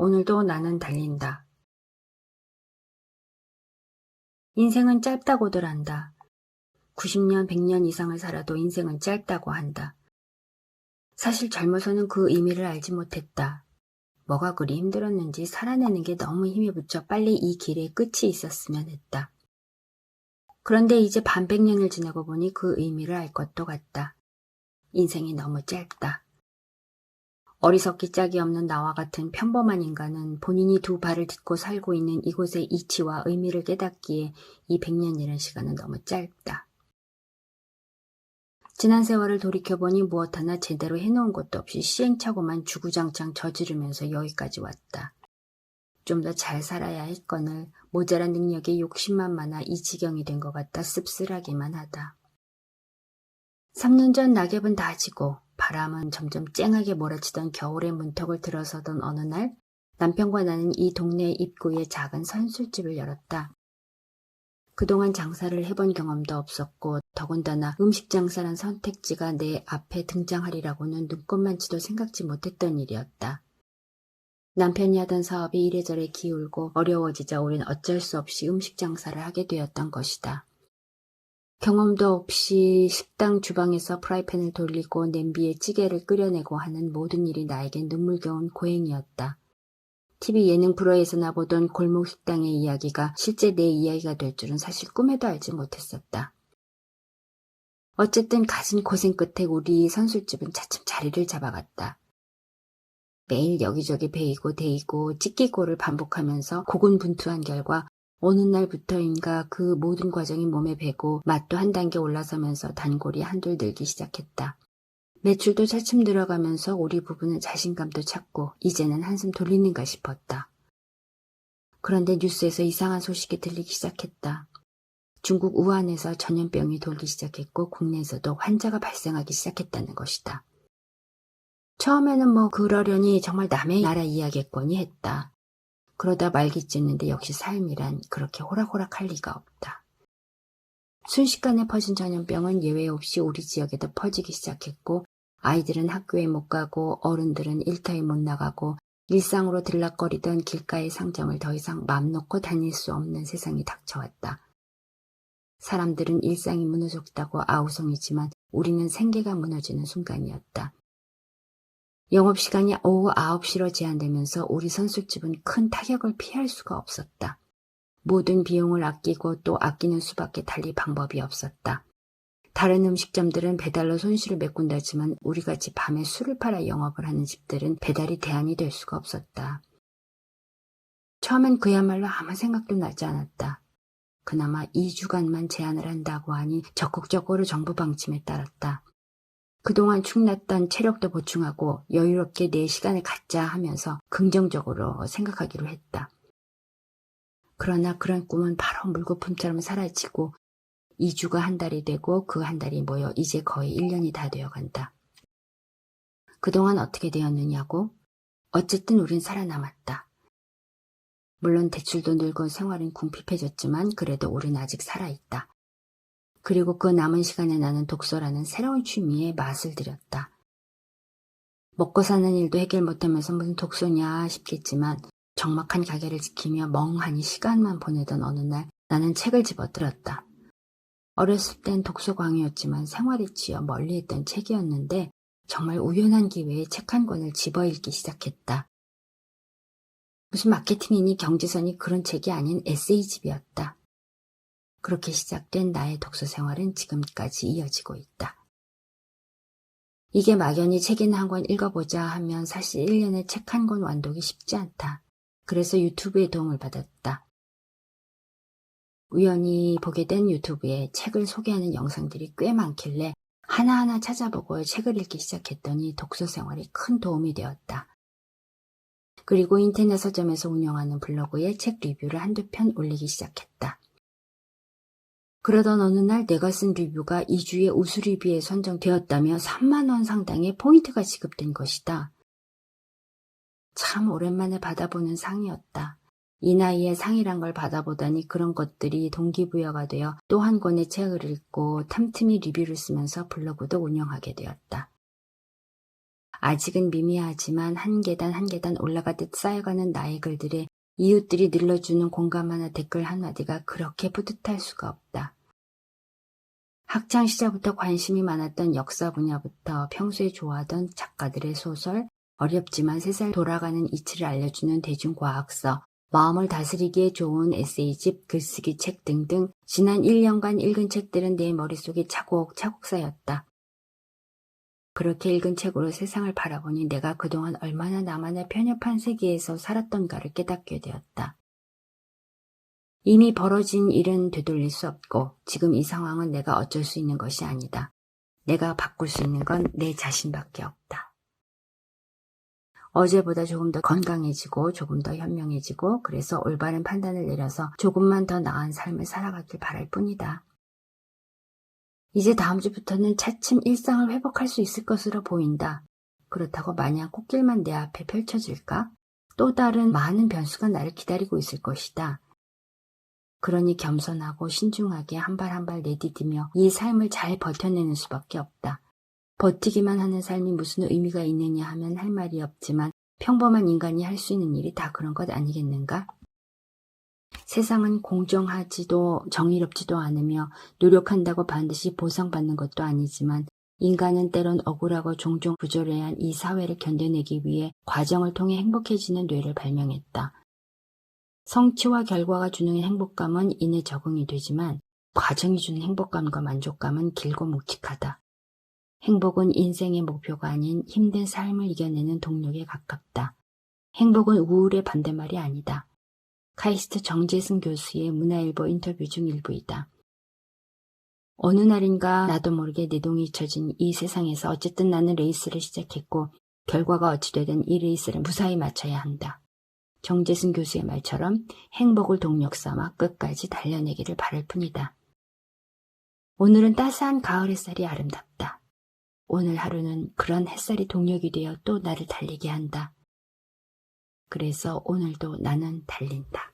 오늘도 나는 달린다. 인생은 짧다고들 한다. 90년, 100년 이상을 살아도 인생은 짧다고 한다. 사실 젊어서는 그 의미를 알지 못했다. 뭐가 그리 힘들었는지 살아내는 게 너무 힘이 붙여 빨리 이 길에 끝이 있었으면 했다. 그런데 이제 반백년을 지나고 보니 그 의미를 알 것도 같다. 인생이 너무 짧다. 어리석기 짝이 없는 나와 같은 평범한 인간은 본인이 두 발을 딛고 살고 있는 이곳의 이치와 의미를 깨닫기에 이 백년이라는 시간은 너무 짧다. 지난 세월을 돌이켜보니 무엇 하나 제대로 해놓은 것도 없이 시행착오만 주구장창 저지르면서 여기까지 왔다. 좀 더 잘 살아야 했건을 모자란 능력에 욕심만 많아 이 지경이 된 것 같다 씁쓸하기만 하다. 3년 전 낙엽은 다 지고 바람은 점점 쨍하게 몰아치던 겨울의 문턱을 들어서던 어느 날 남편과 나는 이 동네 입구에 작은 선술집을 열었다. 그동안 장사를 해본 경험도 없었고 더군다나 음식 장사란 선택지가 내 앞에 등장하리라고는 눈꼽만치도 생각지 못했던 일이었다. 남편이 하던 사업이 이래저래 기울고 어려워지자 우린 어쩔 수 없이 음식 장사를 하게 되었던 것이다. 경험도 없이 식당 주방에서 프라이팬을 돌리고 냄비에 찌개를 끓여내고 하는 모든 일이 나에겐 눈물겨운 고행이었다. TV 예능 프로에서나 보던 골목 식당의 이야기가 실제 내 이야기가 될 줄은 사실 꿈에도 알지 못했었다. 어쨌든 가진 고생 끝에 우리 선술집은 차츰 자리를 잡아갔다. 매일 여기저기 베이고 데이고 찢기고를 반복하면서 고군분투한 결과 어느 날부터인가 그 모든 과정이 몸에 배고 맛도 한 단계 올라서면서 단골이 한둘 늘기 시작했다. 매출도 차츰 들어가면서 우리 부부는 자신감도 찾고 이제는 한숨 돌리는가 싶었다. 그런데 뉴스에서 이상한 소식이 들리기 시작했다. 중국 우한에서 전염병이 돌기 시작했고 국내에서도 환자가 발생하기 시작했다는 것이다. 처음에는 뭐 그러려니 정말 남의 나라 이야기겠거니 했다. 그러다 말기쯤인데 역시 삶이란 그렇게 호락호락할 리가 없다. 순식간에 퍼진 전염병은 예외 없이 우리 지역에도 퍼지기 시작했고 아이들은 학교에 못 가고 어른들은 일터에 못 나가고 일상으로 들락거리던 길가의 상점을 더 이상 맘 놓고 다닐 수 없는 세상이 닥쳐왔다. 사람들은 일상이 무너졌다고 아우성이지만 우리는 생계가 무너지는 순간이었다. 영업시간이 오후 9시로 제한되면서 우리 선술집은 큰 타격을 피할 수가 없었다. 모든 비용을 아끼고 또 아끼는 수밖에 달리 방법이 없었다. 다른 음식점들은 배달로 손실을 메꾼다지만 우리같이 밤에 술을 팔아 영업을 하는 집들은 배달이 대안이 될 수가 없었다. 처음엔 그야말로 아무 생각도 나지 않았다. 그나마 2주간만 제한을 한다고 하니 적극적으로 정부 방침에 따랐다. 그동안 축났던 체력도 보충하고 여유롭게 내 시간을 갖자 하면서 긍정적으로 생각하기로 했다. 그러나 그런 꿈은 바로 물거품처럼 사라지고 2주가 한 달이 되고 그 한 달이 모여 이제 거의 1년이 다 되어 간다. 그동안 어떻게 되었느냐고? 어쨌든 우린 살아남았다. 물론 대출도 늘고 생활은 궁핍해졌지만 그래도 우린 아직 살아있다. 그리고 그 남은 시간에 나는 독서라는 새로운 취미에 맛을 들였다. 먹고 사는 일도 해결 못하면서 무슨 독서냐 싶겠지만 적막한 가게를 지키며 멍하니 시간만 보내던 어느 날 나는 책을 집어들었다. 어렸을 땐 독서광이었지만 생활에 치여 멀리했던 책이었는데 정말 우연한 기회에 책 한 권을 집어 읽기 시작했다. 무슨 마케팅이니 경제선이 그런 책이 아닌 에세이집이었다. 그렇게 시작된 나의 독서 생활은 지금까지 이어지고 있다. 이게 막연히 책이나 한 권 읽어보자 하면 사실 1년에 책 한 권 완독이 쉽지 않다. 그래서 유튜브의 도움을 받았다. 우연히 보게 된 유튜브에 책을 소개하는 영상들이 꽤 많길래 하나하나 찾아보고 책을 읽기 시작했더니 독서 생활이 큰 도움이 되었다. 그리고 인터넷 서점에서 운영하는 블로그에 책 리뷰를 한두 편 올리기 시작했다. 그러던 어느 날 내가 쓴 리뷰가 2주의 우수 리뷰에 선정되었다며 3만원 상당의 포인트가 지급된 것이다. 참 오랜만에 받아보는 상이었다. 이 나이에 상이란 걸 받아보다니 그런 것들이 동기부여가 되어 또 한 권의 책을 읽고 탐틈이 리뷰를 쓰면서 블로그도 운영하게 되었다. 아직은 미미하지만 한 계단 한 계단 올라가듯 쌓여가는 나의 글들에 이웃들이 늘러주는 공감 하나 댓글 한마디가 그렇게 뿌듯할 수가 없다. 학창 시절부터 관심이 많았던 역사 분야부터 평소에 좋아하던 작가들의 소설, 어렵지만 세살 돌아가는 이치를 알려주는 대중과학서, 마음을 다스리기에 좋은 에세이집, 글쓰기 책 등등 지난 1년간 읽은 책들은 내 머릿속에 차곡차곡 쌓였다. 그렇게 읽은 책으로 세상을 바라보니 내가 그동안 얼마나 나만의 편협한 세계에서 살았던가를 깨닫게 되었다. 이미 벌어진 일은 되돌릴 수 없고 지금 이 상황은 내가 어쩔 수 있는 것이 아니다. 내가 바꿀 수 있는 건 내 자신밖에 없다. 어제보다 조금 더 건강해지고 조금 더 현명해지고 그래서 올바른 판단을 내려서 조금만 더 나은 삶을 살아가길 바랄 뿐이다. 이제 다음 주부터는 차츰 일상을 회복할 수 있을 것으로 보인다. 그렇다고 마냥 꽃길만 내 앞에 펼쳐질까? 또 다른 많은 변수가 나를 기다리고 있을 것이다. 그러니 겸손하고 신중하게 한 발 한 발 내디디며 이 삶을 잘 버텨내는 수밖에 없다. 버티기만 하는 삶이 무슨 의미가 있느냐 하면 할 말이 없지만 평범한 인간이 할 수 있는 일이 다 그런 것 아니겠는가? 세상은 공정하지도 정의롭지도 않으며 노력한다고 반드시 보상받는 것도 아니지만 인간은 때론 억울하고 종종 부조리한 이 사회를 견뎌내기 위해 과정을 통해 행복해지는 뇌를 발명했다. 성취와 결과가 주는 행복감은 이내 적응이 되지만 과정이 주는 행복감과 만족감은 길고 묵직하다. 행복은 인생의 목표가 아닌 힘든 삶을 이겨내는 동력에 가깝다. 행복은 우울의 반대말이 아니다. 카이스트 정재승 교수의 문화일보 인터뷰 중 일부이다. 어느 날인가 나도 모르게 내동이 잊혀진 이 세상에서 어쨌든 나는 레이스를 시작했고 결과가 어찌 되든 이 레이스를 무사히 마쳐야 한다. 정재승 교수의 말처럼 행복을 동력 삼아 끝까지 달려내기를 바랄 뿐이다. 오늘은 따스한 가을 햇살이 아름답다. 오늘 하루는 그런 햇살이 동력이 되어 또 나를 달리게 한다. 그래서 오늘도 나는 달린다.